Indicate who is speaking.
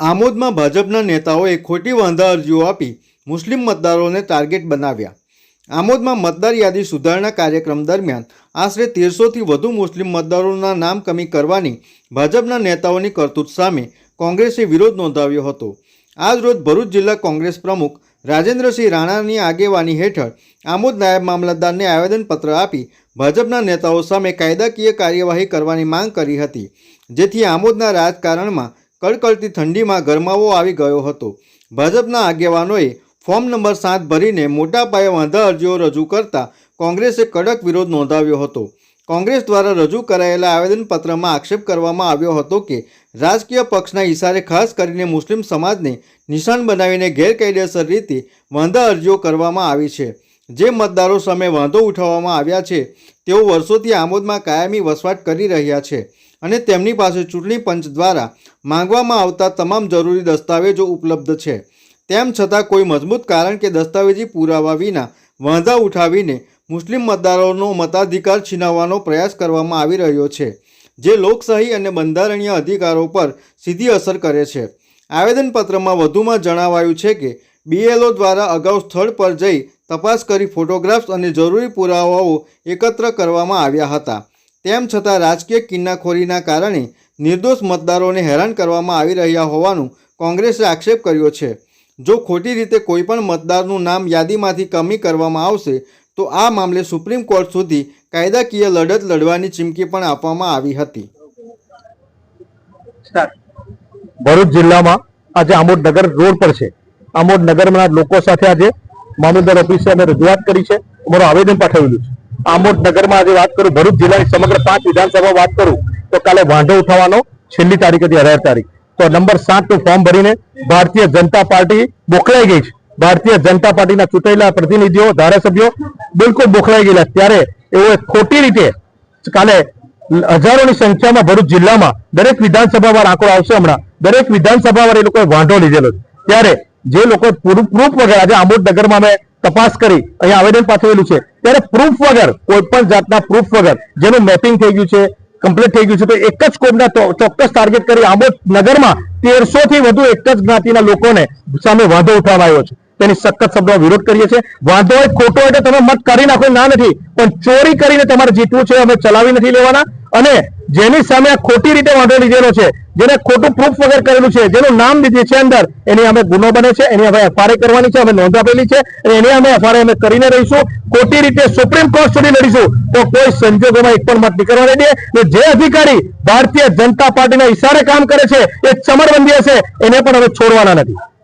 Speaker 1: આમોદમાં ભાજપના નેતાઓએ ખોટી વાંધા અરજીઓ આપી મુસ્લિમ મતદારોને ટાર્ગેટ બનાવ્યા. આમોદમાં મતદાર યાદી સુધારણા કાર્યક્રમ દરમિયાન આશરે તેરસોથી વધુ મુસ્લિમ મતદારોના નામ કમી કરવાની ભાજપના નેતાઓની કરતૂત સામે કોંગ્રેસે વિરોધ નોંધાવ્યો હતો. આજ રોજ ભરૂચ જિલ્લા કોંગ્રેસ પ્રમુખ રાજેન્દ્રસિંહ રાણાની આગેવાની હેઠળ આમોદ નાયબ મામલતદારને આવેદનપત્ર આપી ભાજપના નેતાઓ સામે કાયદાકીય કાર્યવાહી કરવાની માંગ કરી હતી, જેથી આમોદના રાજકારણમાં કડકડતી ઠંડીમાં ગરમાવો આવી ગયો હતો. ભાજપના આગેવાનોએ ફોર્મ નંબર સાત ભરીને મોટા પાયે વાંધા અરજીઓ રજૂ કરતા કોંગ્રેસે કડક વિરોધ નોંધાવ્યો હતો. કોંગ્રેસ દ્વારા રજૂ કરાયેલા આવેદનપત્રમાં આક્ષેપ કરવામાં આવ્યો હતો કે રાજકીય પક્ષના ઇશારે ખાસ કરીને મુસ્લિમ સમાજને નિશાન બનાવીને ગેરકાયદેસર રીતે વાંધા અરજીઓ કરવામાં આવી છે. જે મતદારો સામે વાંધો ઉઠાવવામાં આવ્યા છે, તેઓ વર્ષોથી આમોદમાં કાયમી વસવાટ કરી રહ્યા છે. અને તેમની પાસે ચૂંટણી પંચ દ્વારા માંગવામાં આવતા તમામ જરૂરી દસ્તાવેજો ઉપલબ્ધ છે. તેમ છતાં કોઈ મજબૂત કારણ કે દસ્તાવેજી પુરાવા વિના વાંધા ઉઠાવીને મુસ્લિમ મતદારોનો મતાધિકાર છીનવવાનો પ્રયાસ કરવામાં આવી રહ્યો છે, જે લોકશાહી અને બંધારણીય અધિકારો પર સીધી અસર કરે છે. આવેદનપત્રમાં વધુમાં જણાવાયું છે કે બીએલઓ દ્વારા અગાઉ સ્થળ પર જઈ તપાસ કરી ફોટોગ્રાફ્સ અને જરૂરી પુરાવાઓ એકત્ર કરવામાં આવ્યા હતા. તેમ છતાં રાજકીય કિન્નાખોરીના કારણે નિર્દોષ મતદારોને હેરાન કરવામાં આવી રહ્યા હોવાનું કોંગ્રેસે આક્ષેપ કર્યો છે. જો ખોટી રીતે કોઈપણ મતદારનું નામ યાદીમાંથી કમી કરવામાં આવશે તો આ મામલે સુપ્રીમ કોર્ટ સુધી કાયદાકીય લડત લડવાની ચીમકી પણ આપવામાં આવી હતી.
Speaker 2: ભરૂચ જિલ્લામાં આજે આમોદનગર રોડ પર છે. આમોદનગરના લોકો સાથે આજે મામલતદાર ઓફિસે અમે રજૂઆત કરી છે. અમારું આવેદન પાઠવેલું છે. આમોદ નગરમાં આજે વાત કરું, ભરૂચ જિલ્લાની સમગ્ર પાંચ વિધાનસભા વાત કરું, તો કાલે વાંધો ઉઠાવવાનો છેલ્લી તારીખ હતી અઢાર તારીખ. તો નંબર સાતનું ફોર્મ ભરીને ભારતીય જનતા પાર્ટી બોખલાઈ ગઈ છે. ભારતીય જનતા પાર્ટીના ચૂંટાયેલા પ્રતિનિધિઓ, ધારાસભ્યો બિલકુલ બોખલાઈ ગયેલા ત્યારે એવો ખોટી રીતે કાલે હજારોની સંખ્યામાં ભરૂચ જિલ્લામાં દરેક વિધાનસભામાં આંકડો આવશે હમણાં. દરેક વિધાનસભામાં એ લોકોએ વાંધો લીધેલો ત્યારે જે લોકો પ્રૂફ વગર આજે આમોદ નગરમાં અમે તપાસ કરી, અહીંયા આવેદન પાઠવેલું છે. ત્યારે પ્રૂફ વગર કોઈ પણ જાતના પ્રૂફ વગર, જેનું મેપિંગ થઈ ગયું છે કમ્પ્લીટ થઈ ગયું છે, તો એક જ કોડના ચો- ચોક્કસ ટાર્ગેટ કરી આમોદ નગરમાં તેરસો થી વધુ એક જ જ્ઞાતિના લોકોને સામે વાંધો ઉઠાવાયો છે. તેની સખત શબ્દમાં વિરોધ કરીએ છીએ. વાંધો હોય, ખોટો તો તમે મત કરી નાખો, ના નથી. પણ ચોરી કરીને તમારે જીતવું છે, અમે ચલાવી નથી લેવાના. અને જેની સામે આ ખોટી રીતે વાંધો લીધેલો છે, જેને ખોટું પ્રૂફ વગર કરેલું છે, જેનું નામ લીધું છે અંદર, એની અમે ગુનો બને છે, એની હવે એફઆરઆઈ કરવાની છે, અમે નોંધ આપેલી છે, અને એની અમે એફઆરઆઈ અમે કરીને રહીશું. ખોટી રીતે સુપ્રીમ કોર્ટ સુધી લડીશું. તો કોઈ સંજોગોમાં એક પણ મત નહીં કરવા દે. ને જે અધિકારી ભારતીય જનતા પાર્ટીના ઈશારે કામ કરે છે, એ ચમરબંધી હશે, એને પણ હવે છોડવાના નથી.